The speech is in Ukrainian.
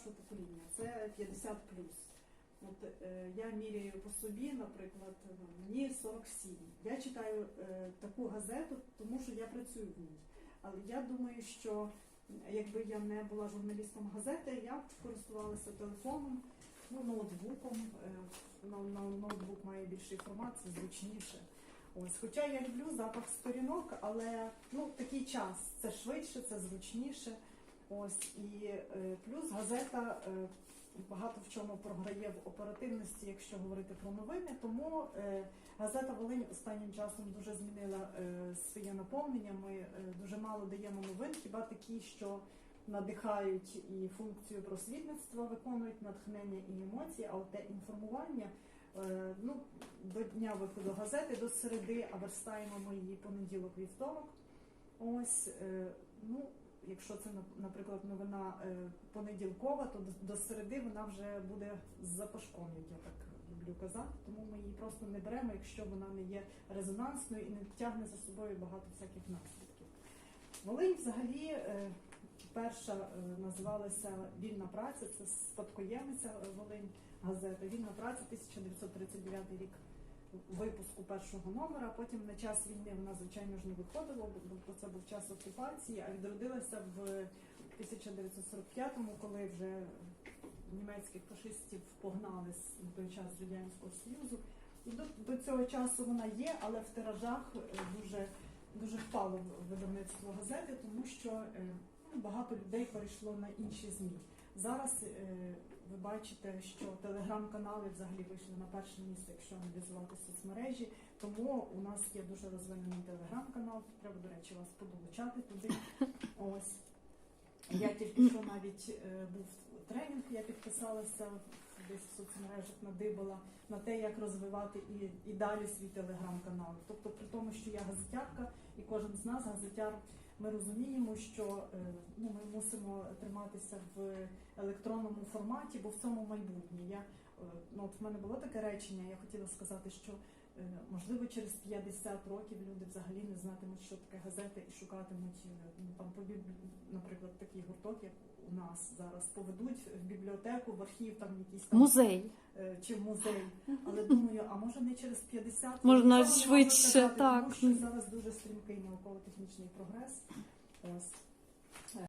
старшого покоління, це 50 От е, я міряю по собі, наприклад, ну, мені 47. Я читаю е, таку газету, тому що я працюю в ній. Але я думаю, що якби я не була журналістом газети, я б користувалася телефоном, ну, ноутбуком. Е, ноу- ноу- ноутбук має більше інформації, зручніше. Ось, хоча я люблю запах сторінок, але ну, такий час це швидше, це зручніше. Ось і е, плюс газета е, багато в чому програє в оперативності, якщо говорити про новини. Тому е, газета Волинь останнім часом дуже змінила своє наповнення. Ми дуже мало даємо новин, хіба такі, що надихають і функцію просвітництва, виконують натхнення і емоції, а от те інформування. Ну, до дня виходу газети, до середи, а верстаємо ми її понеділок, вівторок. Ось, ну, якщо це, наприклад, новина е, понеділкова, то до- середи вона вже буде з запашком, як я так люблю казати. Тому ми її просто не беремо, якщо вона не є резонансною і не тягне за собою багато всяких наслідків. Волинь взагалі е, перша е, називалася Вільна праця, це спадкоємиця Волинь газета. Вільна праця 1939 рік випуску першого номера. Потім на час війни вона, звичайно ж, не виходила, бо це був час окупації, а відродилася в 1945-му, коли вже німецьких фашистів погнали з той час Радянського Союзу. До, до цього часу вона є, але в тиражах е, дуже, дуже впало видавництво газети, тому що е, ну, багато людей перейшло на інші ЗМІ. Зараз е, ви бачите, що телеграм-канали взагалі вийшли на перше місце, якщо аналізувати соцмережі. Тому у нас є дуже розвинений телеграм-канал. Треба, до речі, вас подолучати туди. Ось. Я тільки що навіть е, був тренінг, я підписалася десь в соцмережах, надибала на те, як розвивати і, і далі свій телеграм-канал. Тобто, при тому, що я газетярка, і кожен з нас газетяр, ми розуміємо, що е, ну, ми мусимо триматися в електронному форматі, бо в цьому майбутнє. Я, е, ну, от в мене було таке речення, я хотіла сказати, що е, можливо через 50 років люди взагалі не знатимуть, що таке газета, і шукатимуть ну, там наприклад, такий гурток, як у нас зараз поведуть в бібліотеку, в архів там якісь там Музей. Е, чи в музей. Але думаю, а може не через 50 Може, навіть швидше, так. Тому що зараз дуже стрімкий науково-технічний прогрес. Ось.